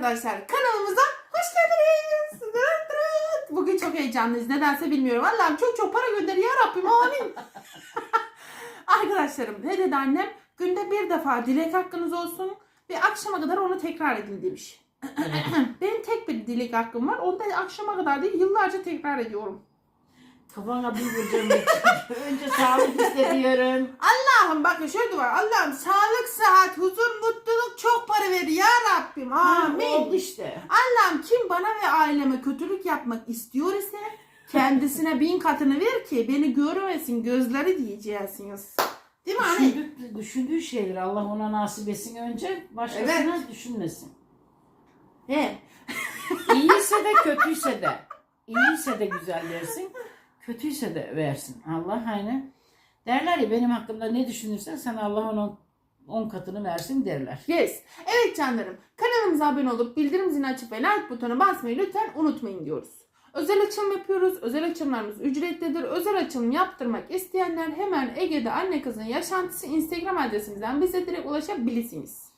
arkadaşlar kanalımıza hoş geldiniz. Bugün çok heyecanlıyız. Nedense bilmiyorum. Allah'ım çok çok para gönder ya Rabbim amin. Arkadaşlarım ne dedi annem? Günde bir defa dilek hakkınız olsun ve akşama kadar onu tekrar edin demiş. Benim tek bir dilek hakkım var. Onu da akşama kadar değil yıllarca tekrar ediyorum. Kafana bir vuracağım. Önce sağlık istediyorum. Allah'ım bakın şöyle var. Allah'ım sağlık, sıhhat, huzur, mutluluk çok para ver ya Rabbim. Amin. Oldu işte. Allah'ım kim bana ve aileme kötülük yapmak istiyor ise kendisine bin katını ver ki beni görmesin gözleri diyeceksiniz. Değil mi anne? Düşündük, düşündüğü şeyler Allah ona nasip etsin önce. Başkasına düşünmesin. He. İyiyse de kötüyse de. İyiyse de güzel versin. Kötüyse de versin. Allah aynı. Derler ya benim hakkımda ne düşünürsen sana Allah onun on katını versin derler. Yes. Evet canlarım. Kanalımıza abone olup bildirim zilini açıp ve like butonuna basmayı lütfen unutmayın diyoruz. Özel açılım yapıyoruz. Özel açılımlarımız ücretlidir. Özel açılım yaptırmak isteyenler hemen Ege'de anne kızın yaşantısı Instagram adresimizden bize direkt ulaşabilirsiniz.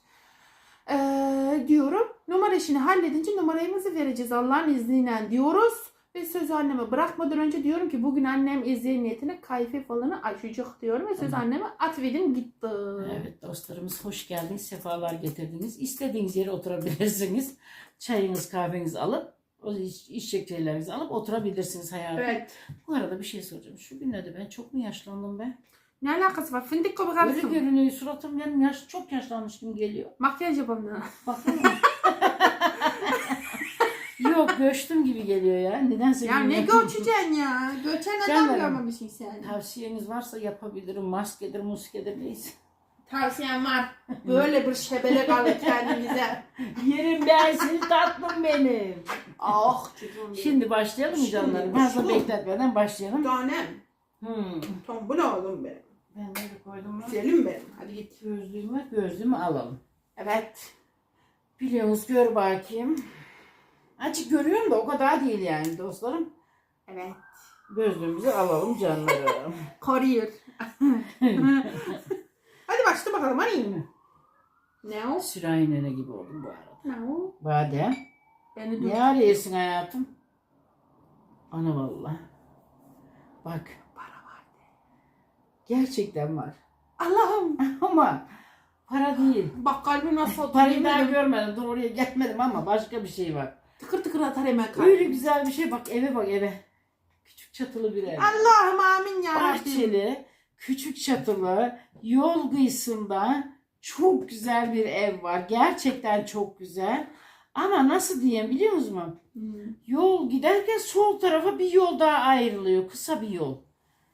Ee, diyorum. Numara işini halledince numarayımızı vereceğiz Allah'ın izniyle diyoruz. Ve sözü anneme bırakmadan önce diyorum ki bugün annem izleyen niyetine kayfe falanı açacak diyorum ve söz Tamam. anneme atvedim gitti. Evet dostlarımız hoş geldiniz. Sefalar getirdiniz. İstediğiniz yere oturabilirsiniz. Çayınız kahvenizi alıp o iç, içecek şeylerinizi alıp oturabilirsiniz hayatım. Evet. Bu arada bir şey soracağım. Şu günlerde ben çok mu yaşlandım be? Ne alakası var? Fındık gibi Öyle karısın. görünüyor. Suratım benim yaş, çok yaşlanmış gibi geliyor. Makyaj yapalım. Bakın. Yok göçtüm gibi geliyor ya. Nedense ya ne bilmiyorum. göçeceksin ya? Göçen adam Canlarım. görmemişsin sen. Tavsiyeniz varsa yapabilirim. Maskedir, muskedir neyse. Tavsiyem var. Böyle bir şebele kalın kendinize. Yerim ben seni tatlım benim. Ah çocuğum benim. Şimdi başlayalım mı canlarım? Fazla bekletmeden başlayalım. Tanem. Hmm. Tombul oğlum benim. Ben de koydum mu? Güzelim benim. Hadi git. Gözlüğümü, gözlüğümü alalım. Evet. Biliyorsunuz gör bakayım. Açık görüyorum da o kadar değil yani dostlarım. Evet. Gözlüğümüzü alalım canlarım. Koruyor. Hadi başla bakalım hani. Ne o? Sürahi nene gibi oldum bu arada. Ne o? Badem. Beni dur. Ne arıyorsun hayatım? Ana valla. Bak Para var. gerçekten var. Allah'ım. Ama para değil. Bak kalbim nasıl oturuyor. Parayı daha görmedim. Dur oraya gelmedim ama başka bir şey var. Tıkır tıkır atar hemen kalbim. Öyle güzel bir şey bak eve bak eve. Küçük çatılı bir ev. Allah'ım amin ya. Bahçeli, küçük çatılı, yol kıyısında çok güzel bir ev var. Gerçekten çok güzel. Ama nasıl diyeyim biliyor musun? Hmm. Yol giderken sol tarafa bir yol daha ayrılıyor. Kısa bir yol.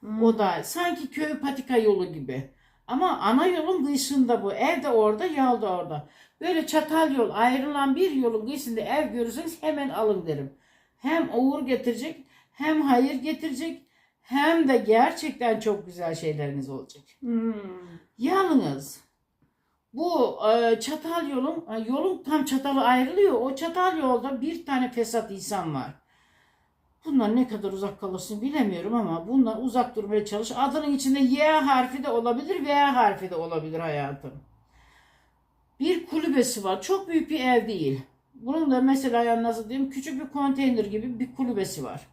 Hmm. O da sanki köy patika yolu gibi. Ama ana yolun kıyısında bu. Ev de orada, yol da orada. Böyle çatal yol ayrılan bir yolun kıyısında ev görürseniz hemen alın derim. Hem uğur getirecek, hem hayır getirecek, hem de gerçekten çok güzel şeyleriniz olacak. Hmm. Yalnız bu e, çatal yolun, e, yolun tam çatalı ayrılıyor. O çatal yolda bir tane fesat insan var. Bundan ne kadar uzak kalırsın bilemiyorum ama bundan uzak durmaya çalış. Adının içinde Y harfi de olabilir, V harfi de olabilir hayatım. Bir kulübesi var. Çok büyük bir ev değil. Bunun da mesela yani nasıl diyeyim küçük bir konteyner gibi bir kulübesi var.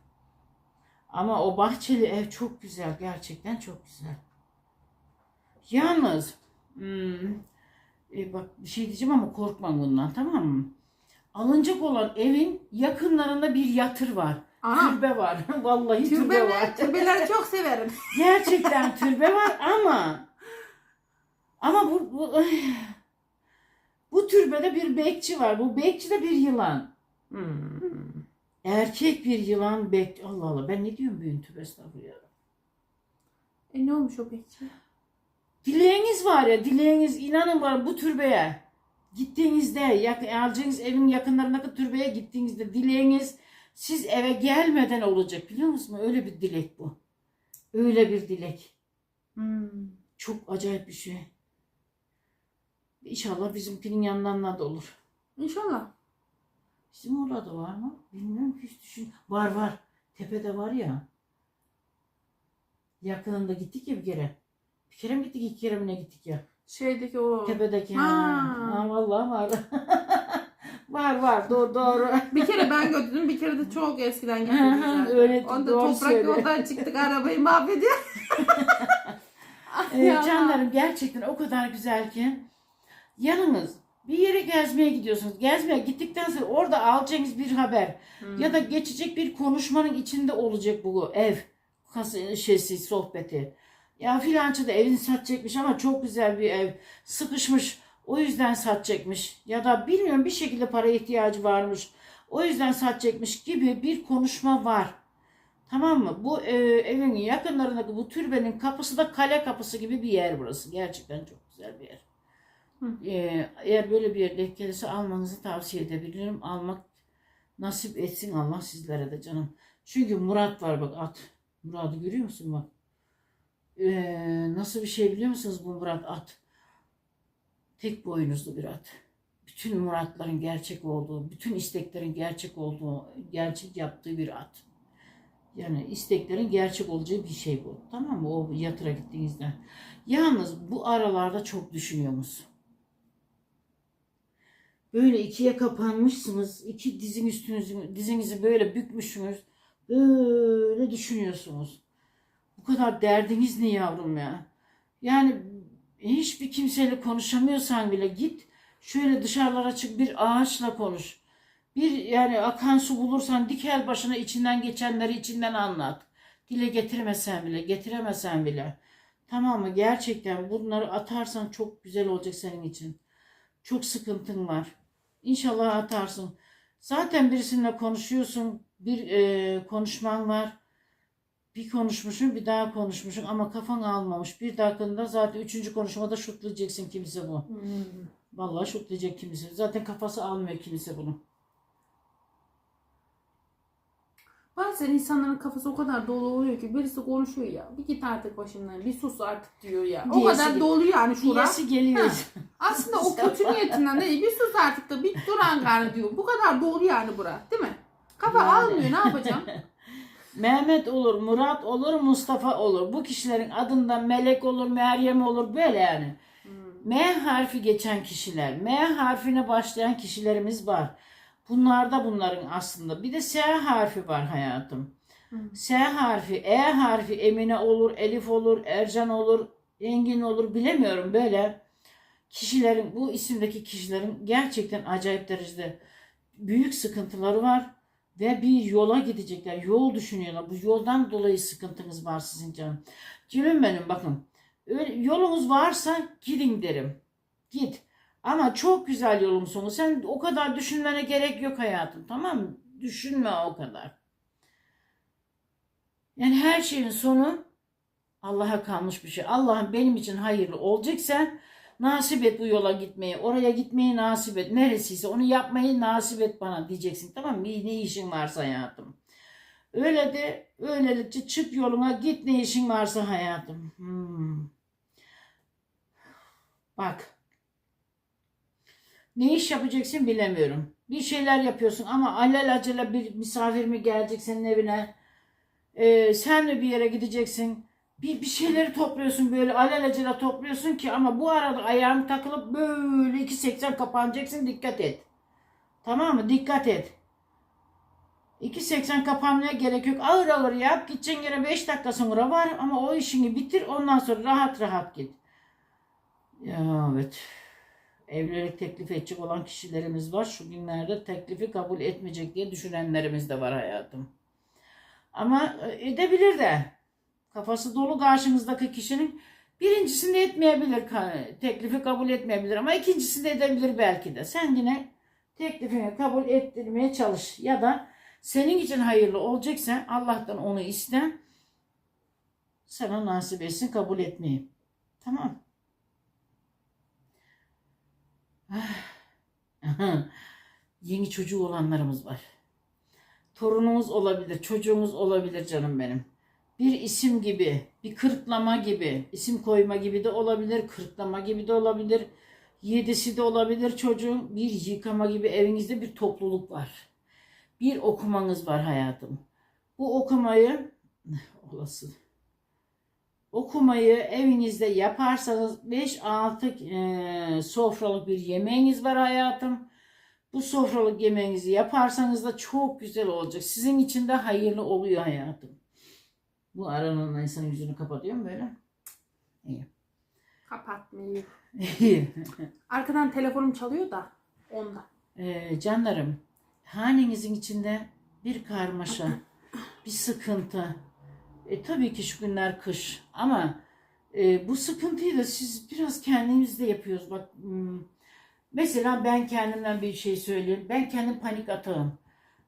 Ama o bahçeli ev çok güzel. Gerçekten çok güzel. Yalnız hmm, e, bak bir şey diyeceğim ama korkma bundan tamam mı? Alınacak olan evin yakınlarında bir yatır var. Aha. Türbe var. Vallahi türbe, Türbe var. Türbeleri çok severim. Gerçekten türbe var ama ama bu, bu bu türbede bir bekçi var. Bu bekçi de bir yılan. Hmm. Erkek bir yılan bek. Allah Allah ben ne diyorum büyün türbe estağfurullah. E ne olmuş o bekçi? Dileğiniz var ya dileğiniz inanın var bu türbeye gittiğinizde yak, alacağınız evin yakınlarındaki türbeye gittiğinizde dileğiniz siz eve gelmeden olacak biliyor musunuz? Öyle bir dilek bu. Öyle bir dilek. Hmm. Çok acayip bir şey. İnşallah bizimkinin yanlarına da olur. İnşallah. Bizim orada da var mı? Bilmiyorum ki hiç düşün. Var var. Tepede var ya. Yakınında gittik ya bir kere. Bir kere mi gittik iki kere mi ne gittik ya? Şeydeki o. Tepedeki Ha. ha. ha vallahi var. Var var doğru doğru. Bir kere ben götürdüm, bir kere de çok eskiden zaten. öyle, Onda doğru toprak söylüyor. yoldan çıktık arabayı mahvediyor. Ee, Ya. canlarım gerçekten o kadar güzel ki. Yalnız bir yere gezmeye gidiyorsunuz. Gezmeye gittikten sonra orada alacağınız bir haber Hmm. ya da geçecek bir konuşmanın içinde olacak bu ev şeysi sohbeti. Ya filanca da evini satacakmış ama çok güzel bir ev. Sıkışmış o yüzden satacakmış. Ya da bilmiyorum bir şekilde para ihtiyacı varmış. O yüzden satacakmış gibi bir konuşma var. Tamam mı? Bu e, evin yakınlarındaki bu türbenin kapısı da kale kapısı gibi bir yer burası. Gerçekten çok güzel bir yer. Hı. E, eğer böyle bir yer denk gelirse almanızı tavsiye edebilirim. Almak nasip etsin Allah sizlere de canım. Çünkü Murat var bak at. Murat'ı görüyor musun bak. E, nasıl bir şey biliyor musunuz bu Murat at? Tek boynuzlu bir at. Bütün muratların gerçek olduğu, bütün isteklerin gerçek olduğu, gerçek yaptığı bir at. Yani isteklerin gerçek olacağı bir şey bu. Tamam mı? O yatıra gittiğinizde. Yalnız bu aralarda çok düşünüyorsunuz. Böyle ikiye kapanmışsınız. iki dizin üstünüzü, dizinizi böyle bükmüşsünüz. Böyle düşünüyorsunuz. Bu kadar derdiniz ne yavrum ya? Yani hiçbir kimseyle konuşamıyorsan bile git. Şöyle dışarılara çık bir ağaçla konuş. Bir yani akan su bulursan dikel başına içinden geçenleri içinden anlat. Dile getirmesen bile, getiremesen bile. Tamam mı? Gerçekten bunları atarsan çok güzel olacak senin için. Çok sıkıntın var. İnşallah atarsın. Zaten birisinle konuşuyorsun. Bir e, konuşman var. Bir konuşmuşsun, bir daha konuşmuşsun ama kafan almamış. Bir dakikada zaten üçüncü konuşmada şutlayacaksın kimse bu. Hmm. Vallahi şutlayacak kimse. Zaten kafası almıyor kimse bunu. Bazen insanların kafası o kadar dolu oluyor ki birisi konuşuyor ya. Bir git artık başımdan. Bir sus artık diyor ya. O Diyesi kadar dolu yani şura. Diyesi geliyor. Ha. Aslında o kötü niyetinden değil. Bir sus artık da bir dur Ankara diyor. Bu kadar dolu yani bura. Değil mi? Kafa Yani. almıyor ne yapacağım? Mehmet olur, Murat olur, Mustafa olur. Bu kişilerin adından Melek olur, Meryem olur böyle yani. Hmm. M harfi geçen kişiler, M harfine başlayan kişilerimiz var. Bunlar da bunların aslında. Bir de S harfi var hayatım. Hı. S harfi, E harfi Emine olur, Elif olur, Ercan olur, Engin olur bilemiyorum böyle. Kişilerin, bu isimdeki kişilerin gerçekten acayip derecede büyük sıkıntıları var ve bir yola gidecekler. Yol düşünüyorlar. Bu yoldan dolayı sıkıntınız var sizin canım. Canım benim bakın. Öyle, yolunuz varsa gidin derim. Git. Ama çok güzel yolun sonu. Sen o kadar düşünmene gerek yok hayatım. Tamam mı? Düşünme o kadar. Yani her şeyin sonu Allah'a kalmış bir şey. Allah'ım benim için hayırlı olacaksa nasip et bu yola gitmeyi. Oraya gitmeyi nasip et. Neresiyse onu yapmayı nasip et bana diyeceksin. Tamam mı? Ne işin varsa hayatım. Öyle de öylelikçe çık yoluna git ne işin varsa hayatım. Hmm. Bak. Ne iş yapacaksın bilemiyorum. Bir şeyler yapıyorsun ama alelacele bir misafir mi gelecek senin evine? Ee, sen de bir yere gideceksin. Bir, bir şeyleri topluyorsun böyle alelacele topluyorsun ki ama bu arada ayağın takılıp böyle 2.80 kapanacaksın dikkat et. Tamam mı? Dikkat et. 2.80 kapanmaya gerek yok. Ağır ağır yap. Gideceksin yere 5 dakika sonra var ama o işini bitir ondan sonra rahat rahat git. Evet. Evlilik teklif edecek olan kişilerimiz var. Şu günlerde teklifi kabul etmeyecek diye düşünenlerimiz de var hayatım. Ama e, edebilir de. Kafası dolu karşınızdaki kişinin birincisinde etmeyebilir. Teklifi kabul etmeyebilir ama ikincisinde edebilir belki de. Sen yine teklifini kabul ettirmeye çalış. Ya da senin için hayırlı olacaksa Allah'tan onu iste. Sana nasip etsin kabul etmeyi. Tamam. Yeni çocuğu olanlarımız var. Torunumuz olabilir, çocuğumuz olabilir canım benim. Bir isim gibi, bir kırıklama gibi, isim koyma gibi de olabilir, kırıklama gibi de olabilir. Yedisi de olabilir çocuğun. Bir yıkama gibi evinizde bir topluluk var. Bir okumanız var hayatım. Bu okumayı olası okumayı evinizde yaparsanız 5-6 e, sofralık bir yemeğiniz var hayatım. Bu sofralık yemeğinizi yaparsanız da çok güzel olacak. Sizin için de hayırlı oluyor hayatım. Bu aranın insanın yüzünü kapatıyor mu böyle? İyi. Kapatmayı. İyi. Arkadan telefonum çalıyor da ondan. Ee, canlarım, hanenizin içinde bir karmaşa, bir sıkıntı. E, tabii ki şu günler kış ama e, bu sıkıntıyı da siz biraz kendinizde yapıyoruz. Bak hmm, mesela ben kendimden bir şey söyleyeyim. Ben kendim panik atağım.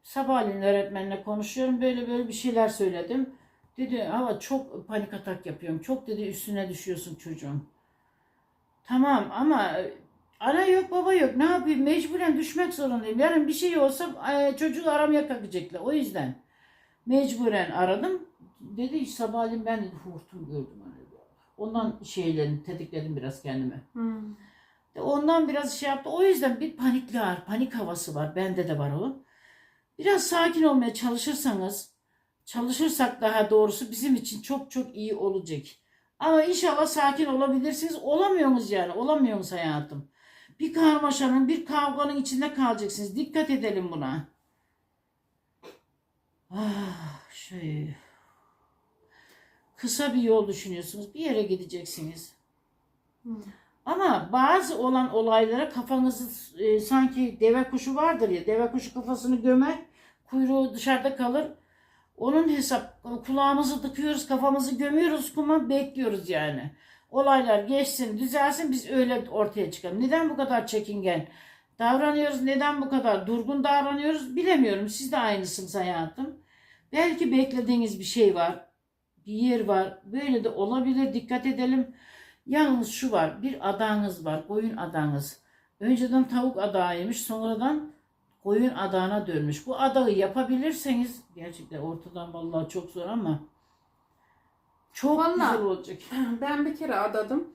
Sabahleyin öğretmenle konuşuyorum. Böyle böyle bir şeyler söyledim. Dedi hava çok panik atak yapıyorum. Çok dedi üstüne düşüyorsun çocuğun. Tamam ama e, Ana yok baba yok ne yapayım mecburen düşmek zorundayım. Yarın bir şey olsa e, çocuğu aramaya kalkacaklar. O yüzden mecburen aradım. Dedi sabahleyin ben dedi hortum gördüm. Hani. Ondan şeylerini tetikledim biraz kendime. Hmm. Ondan biraz şey yaptı. O yüzden bir panikli var. Panik havası var. Bende de var o. Biraz sakin olmaya çalışırsanız çalışırsak daha doğrusu bizim için çok çok iyi olacak. Ama inşallah sakin olabilirsiniz. Olamıyorsunuz yani. Olamıyorsunuz hayatım. Bir karmaşanın, bir kavganın içinde kalacaksınız. Dikkat edelim buna. Ah, şey. Kısa bir yol düşünüyorsunuz. Bir yere gideceksiniz. Hmm. Ama bazı olan olaylara kafanızı e, sanki deve kuşu vardır ya deve kuşu kafasını gömer kuyruğu dışarıda kalır. Onun hesap kulağımızı tıkıyoruz kafamızı gömüyoruz kuma bekliyoruz yani. Olaylar geçsin düzelsin biz öyle ortaya çıkalım. Neden bu kadar çekingen davranıyoruz neden bu kadar durgun davranıyoruz bilemiyorum. Siz de aynısınız hayatım. Belki beklediğiniz bir şey var bir yer var böyle de olabilir dikkat edelim. Yalnız şu var, bir adağınız var, koyun adağınız. Önceden tavuk adağıymış, sonradan koyun adağına dönmüş. Bu adağı yapabilirseniz, gerçekten ortadan vallahi çok zor ama çok Vallahi. güzel olacak. Ben bir kere adadım.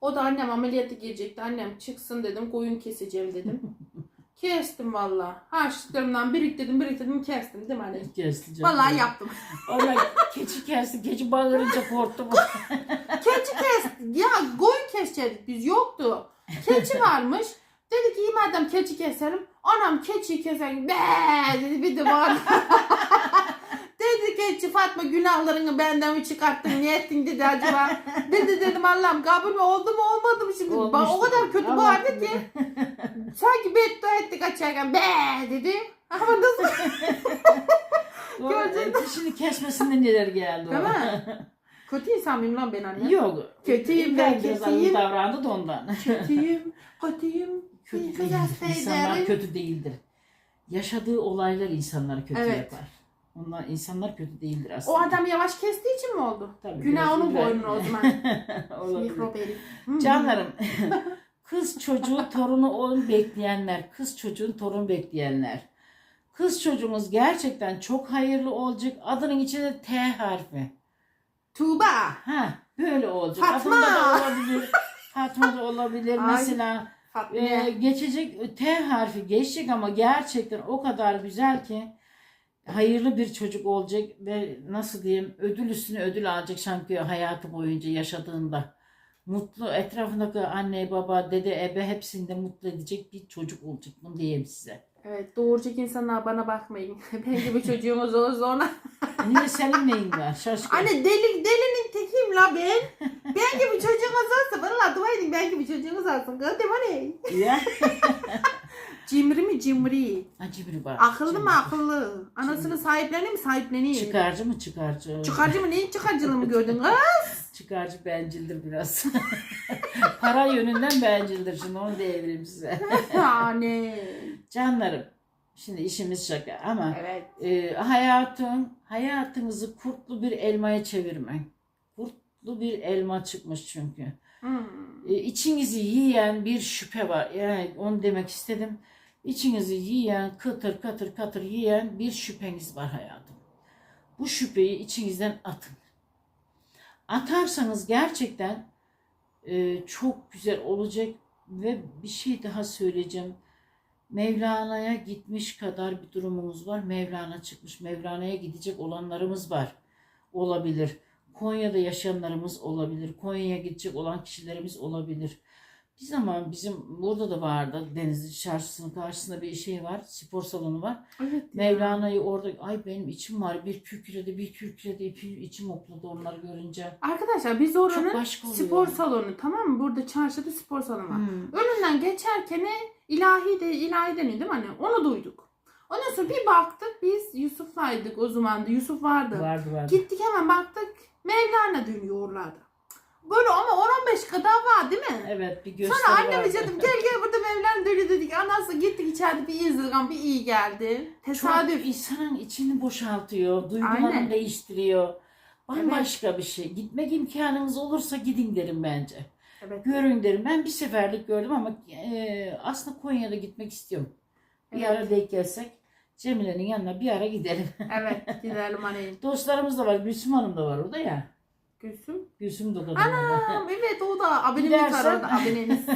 O da annem ameliyata girecekti. Annem çıksın dedim. Koyun keseceğim dedim. kestim valla. Harçlıklarımdan biriktirdim biriktirdim kestim değil mi anne? Kesti canım. Vallahi yaptım. Ona keçi kesti, keçi bağırınca korktum. Keçi kestik. Ya koyun kesecektik biz yoktu. Keçi varmış. Dedi ki iyi madem keçi keselim. Anam keçiyi keselim. Be dedi bir de var. dedi keçi Fatma günahlarını benden mi çıkarttın niye ettin dedi acaba. dedi dedim Allah'ım kabul mü oldu mu olmadı mı şimdi. Ba- o kadar kötü bağırdı ki. Sanki beddua etti kaçarken. Be dedi. Ama nasıl? O, Gördün e, Şimdi kesmesinde neler geldi o. Değil mi? Kötü insan mıyım lan ben anne? Yok. Kötüyüm Ben ben, biraz kötüyüm. davrandı da ondan. Kötüyüm. Kötüyüm. kötü değil. kız İnsanlar kötü değildir. Yaşadığı olaylar insanları kötü Evet. yapar. Onlar insanlar kötü değildir O aslında. adam yavaş kestiği için mi oldu? Tabii, Günah biraz onun ibret- boynuna o zaman. Olabilir. Mikrop herif. Hı. Canlarım. Kız çocuğu torunu onu bekleyenler, kız çocuğun torun bekleyenler. Kız çocuğumuz gerçekten çok hayırlı olacak. Adının içinde T harfi. Tuğba. Ha, böyle olacak. Fatma. Adında da olabilir. Fatma da olabilir. Ay. Mesela Fatma. Ee, geçecek T harfi geçecek ama gerçekten o kadar güzel ki hayırlı bir çocuk olacak ve nasıl diyeyim ödül üstüne ödül alacak sanki hayatı boyunca yaşadığında. Mutlu etrafındaki anne baba dede ebe hepsini de mutlu edecek bir çocuk olacak bunu diyeyim size. Evet doğuracak insanlar bana bakmayın. ben gibi çocuğumuz olur sonra. Niye senin neyin var şaşkın? Anne deli, delinin tekiyim la ben. Ben gibi çocuğunuz olsa valla dua edin ben gibi çocuğunuz olsun. Kız mi anne? Ya. Cimri mi cimri? Acı biri var. Akıllı Şimdi mı akıllı? Anasını sahiplenir mi sahiplenir? Çıkarcı mı çıkarcı? Çıkarcı mı neyin çıkarcılığı mı gördün kız? Çıkarcı bencildir biraz. Para yönünden bencildir şimdi onu diyebilirim size. Anne. Canlarım. Şimdi işimiz şaka ama Evet. e, hayatın hayatınızı kurtlu bir elmaya çevirmeyin. Kurtlu bir elma çıkmış çünkü. Hmm. E, içinizi yiyen bir şüphe var. Yani onu demek istedim. İçinizi yiyen, kıtır katır katır yiyen bir şüpheniz var hayatım. Bu şüpheyi içinizden atın. Atarsanız gerçekten e, çok güzel olacak ve bir şey daha söyleyeceğim. Mevlana'ya gitmiş kadar bir durumumuz var. Mevlana çıkmış. Mevlana'ya gidecek olanlarımız var. Olabilir. Konya'da yaşayanlarımız olabilir. Konya'ya gidecek olan kişilerimiz olabilir. Bir zaman bizim burada da vardı Denizli Çarşısı'nın karşısında bir şey var. Spor salonu var. Evet. Mevlana'yı orada ay benim içim var bir kükredi bir kükredi bir içim hopladı onları görünce. Arkadaşlar biz oranın spor salonu tamam mı? Burada çarşıda spor salonu var. Hmm. Önünden geçerken ilahi de ilahi deniyor değil mi anne? Onu duyduk. Ondan sonra bir baktık biz Yusuf'laydık o zaman da Yusuf vardı. Vardı vardı. Gittik hemen baktık Mevlana dönüyor oralarda. Böyle ama 10-15 kadar var değil mi? Evet bir gösteri Sonra anneme vardı. dedim gel gel burada Mevlana dönüyor dedik. Sonra gittik içeride bir izledik bir iyi geldi. Tesadüf. Çok insanın içini boşaltıyor, duygularını Aynen. değiştiriyor. Bambaşka bir şey. Gitmek imkanınız olursa gidin derim bence. Evet. Görün derim. Ben bir seferlik gördüm ama e, aslında Konya'da gitmek istiyorum. Bir Evet. ara denk gelsek Cemile'nin yanına bir ara gidelim. Evet gidelim hani. Dostlarımız da var. Gülsüm Hanım da var orada ya. Gülsüm. Gülsüm de orada. Anam evet o da abonemiz Gidersen- abonemiz.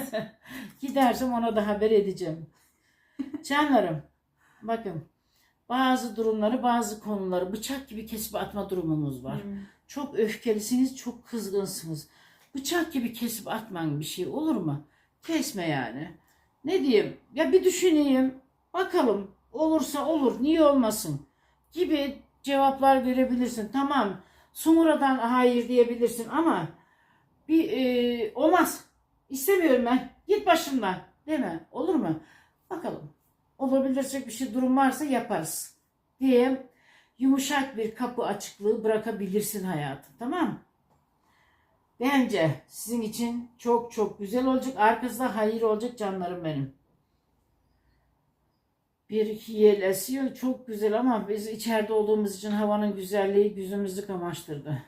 Gidersem ona da haber edeceğim. Canlarım bakın bazı durumları bazı konuları bıçak gibi kesip atma durumumuz var. Hmm. Çok öfkelisiniz, çok kızgınsınız. Bıçak gibi kesip atman bir şey olur mu? Kesme yani. Ne diyeyim? Ya bir düşüneyim. Bakalım. Olursa olur. Niye olmasın? Gibi cevaplar verebilirsin. Tamam. Sonradan hayır diyebilirsin ama bir e, olmaz. İstemiyorum ben. Git başımdan. Değil mi? Olur mu? Bakalım. Olabilecek bir şey durum varsa yaparız. Diye yumuşak bir kapı açıklığı bırakabilirsin hayatım. Tamam? Bence sizin için çok çok güzel olacak. Arkasında hayır olacak canlarım benim. Bir iki yel esiyor. Çok güzel ama biz içeride olduğumuz için havanın güzelliği gözümüzü kamaştırdı.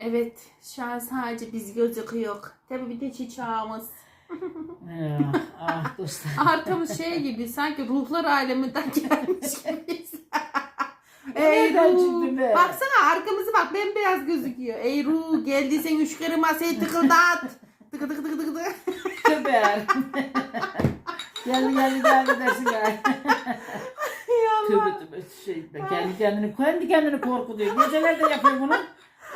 Evet şu an sadece biz gözüküyor. Tabii bir de çiçeğimiz. Ah, ah dostlar. Arkamız şey gibi sanki ruhlar aleminden gelmiş gibiyiz. O nereden çıktı be? Baksana arkamızı bak bembeyaz gözüküyor. Ey ruh geldiysen üç kere masayı tıkıldat. Tıkı tıkı tıkı tıkı tıkı. geldi geldi geldi dersin ya. Tövbe tövbe şey ben kendi kendini kendi kendini korkutuyor. Geceler de yapıyor bunu.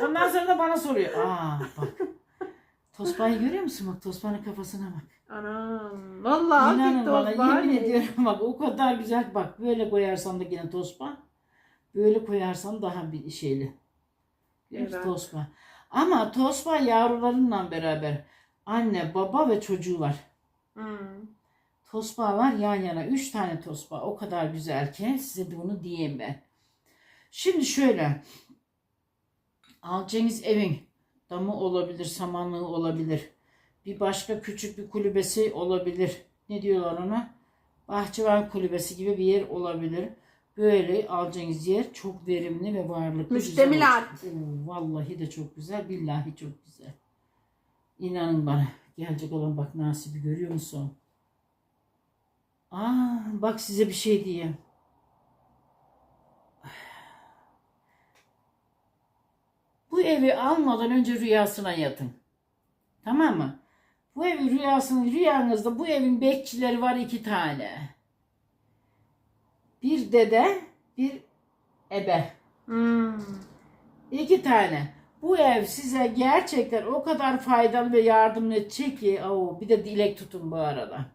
Ondan sonra da bana soruyor. Aa bak. Tosbağayı görüyor musun? Bak Tosbağa'nın kafasına bak. Anam. Vallahi İnanın bana yemin ediyorum bak o kadar güzel bak böyle koyarsan da yine tosba böyle koyarsan daha bir şeyli. Evet. Tosba. Ama tosba yavrularınla beraber anne baba ve çocuğu var. Hmm. Tosba var yan yana. Üç tane tosba. O kadar güzel ki size de bunu diyeyim ben. Şimdi şöyle. Alacağınız evin damı olabilir, samanlığı olabilir. Bir başka küçük bir kulübesi olabilir. Ne diyorlar ona? Bahçıvan kulübesi gibi bir yer olabilir. Böyle alacağınız yer çok verimli ve varlıklı. Müştemilat. vallahi de çok güzel. Billahi çok güzel. İnanın bana. Gelecek olan bak nasibi görüyor musun? Aa, bak size bir şey diyeyim. Bu evi almadan önce rüyasına yatın. Tamam mı? Bu evin rüyasının rüyanızda bu evin bekçileri var iki tane. Bir dede, bir ebe. Hmm. İki tane. Bu ev size gerçekten o kadar faydalı ve yardımcı edecek ki. Oo, bir de dilek tutun bu arada.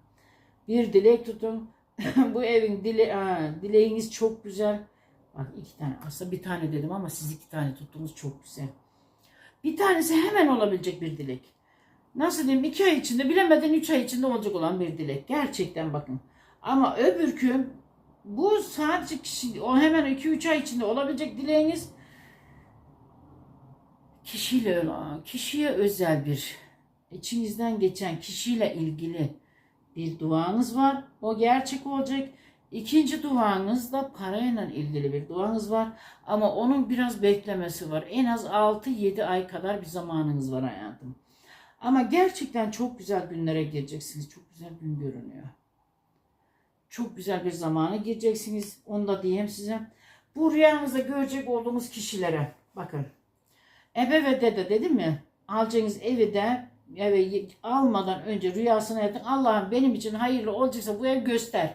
Bir dilek tutun. bu evin dile, aa, dileğiniz çok güzel. Bak iki tane. Aslında bir tane dedim ama siz iki tane tuttunuz çok güzel. Bir tanesi hemen olabilecek bir dilek. Nasıl diyeyim? iki ay içinde bilemeden üç ay içinde olacak olan bir dilek. Gerçekten bakın. Ama öbürkü bu sadece kişi, o hemen iki üç ay içinde olabilecek dileğiniz kişiyle kişiye özel bir içinizden geçen kişiyle ilgili bir duanız var. O gerçek olacak. İkinci duanız da parayla ilgili bir duanız var. Ama onun biraz beklemesi var. En az 6-7 ay kadar bir zamanınız var hayatım. Ama gerçekten çok güzel günlere gireceksiniz. Çok güzel gün görünüyor. Çok güzel bir zamana gireceksiniz. Onu da diyeyim size. Bu rüyanızda görecek olduğumuz kişilere bakın. Ebe ve dede dedim mi? Alacağınız evi de eve almadan önce rüyasına yatın. Allah'ım benim için hayırlı olacaksa bu ev göster.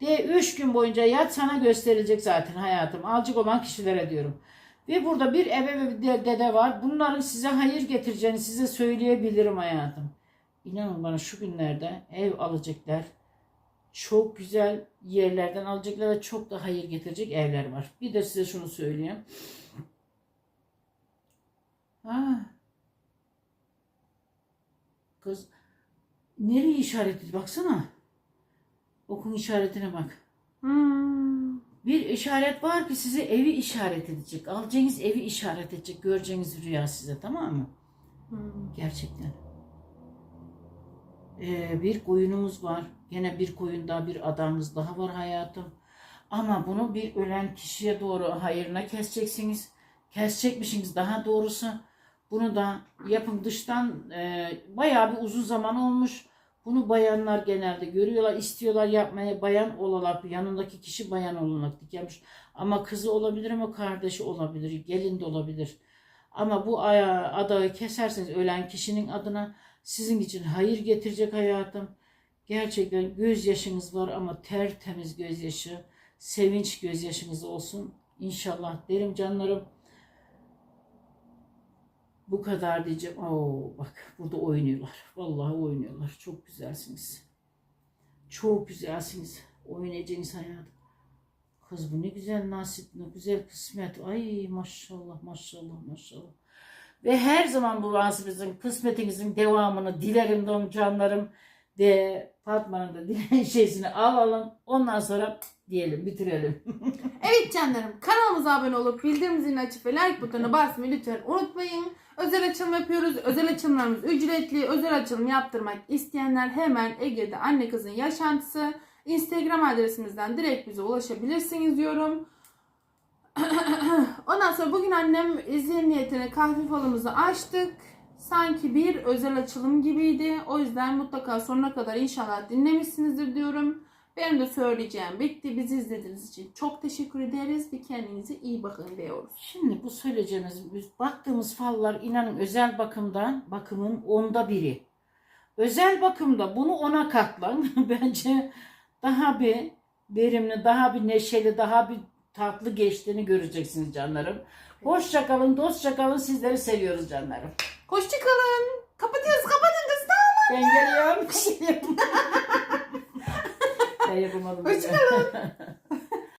Diye üç gün boyunca yat sana gösterilecek zaten hayatım. Alacak olan kişilere diyorum. Ve burada bir ebe ve bir de- dede var. Bunların size hayır getireceğini size söyleyebilirim hayatım. İnanın bana şu günlerde ev alacaklar. Çok güzel yerlerden alacaklar ve çok da hayır getirecek evler var. Bir de size şunu söyleyeyim. Ha. Kız nereye işaret ediyor? Baksana. Okun işaretine bak. Hmm. Bir işaret var ki size evi işaret edecek. Alacağınız evi işaret edecek. Göreceğiniz rüya size tamam mı? Hmm. Gerçekten. Ee, bir koyunumuz var. Gene bir koyun daha bir adamımız daha var hayatım. Ama bunu bir ölen kişiye doğru hayırına keseceksiniz. Kesecekmişsiniz daha doğrusu. Bunu da yapın dıştan e, bayağı bir uzun zaman olmuş. Bunu bayanlar genelde görüyorlar, istiyorlar yapmaya. Bayan olarak yanındaki kişi bayan olarak dikelmiş. Ama kızı olabilir ama kardeşi olabilir, gelin de olabilir. Ama bu adağı keserseniz ölen kişinin adına sizin için hayır getirecek hayatım. Gerçekten gözyaşınız var ama tertemiz gözyaşı, sevinç gözyaşınız olsun. İnşallah derim canlarım. Bu kadar diyeceğim. Oo bak burada oynuyorlar. Vallahi oynuyorlar. Çok güzelsiniz. Çok güzelsiniz. Oynayacaksınız hayatım. Kız bu ne güzel nasip, ne güzel kısmet. Ay maşallah maşallah maşallah. Ve her zaman bu nasibinizin, kısmetinizin devamını dilerim canlarım. De Fatma'nın da dileğin şeysini alalım. Ondan sonra diyelim, bitirelim. Evet canlarım kanalımıza abone olup bildirim zilini açıp ve like butonuna basmayı lütfen unutmayın. Özel açılım yapıyoruz. Özel açılımlarımız ücretli. Özel açılım yaptırmak isteyenler hemen Ege'de anne kızın yaşantısı Instagram adresimizden direkt bize ulaşabilirsiniz diyorum. Ondan sonra bugün annem izin niyetine kahve falımızı açtık. Sanki bir özel açılım gibiydi. O yüzden mutlaka sonuna kadar inşallah dinlemişsinizdir diyorum. Benim de söyleyeceğim bitti. Bizi izlediğiniz için çok teşekkür ederiz. Bir kendinize iyi bakın diyoruz. Şimdi bu söyleyeceğimiz, biz baktığımız fallar inanın özel bakımdan bakımın onda biri. Özel bakımda bunu ona katlan. Bence daha bir verimli, daha bir neşeli, daha bir tatlı geçtiğini göreceksiniz canlarım. Hoşça kalın, dostça kalın. Sizleri seviyoruz canlarım. Hoşçakalın. Kapatıyoruz. Kapatın kız. Ben geliyorum. yapamadım. Hoşçakalın.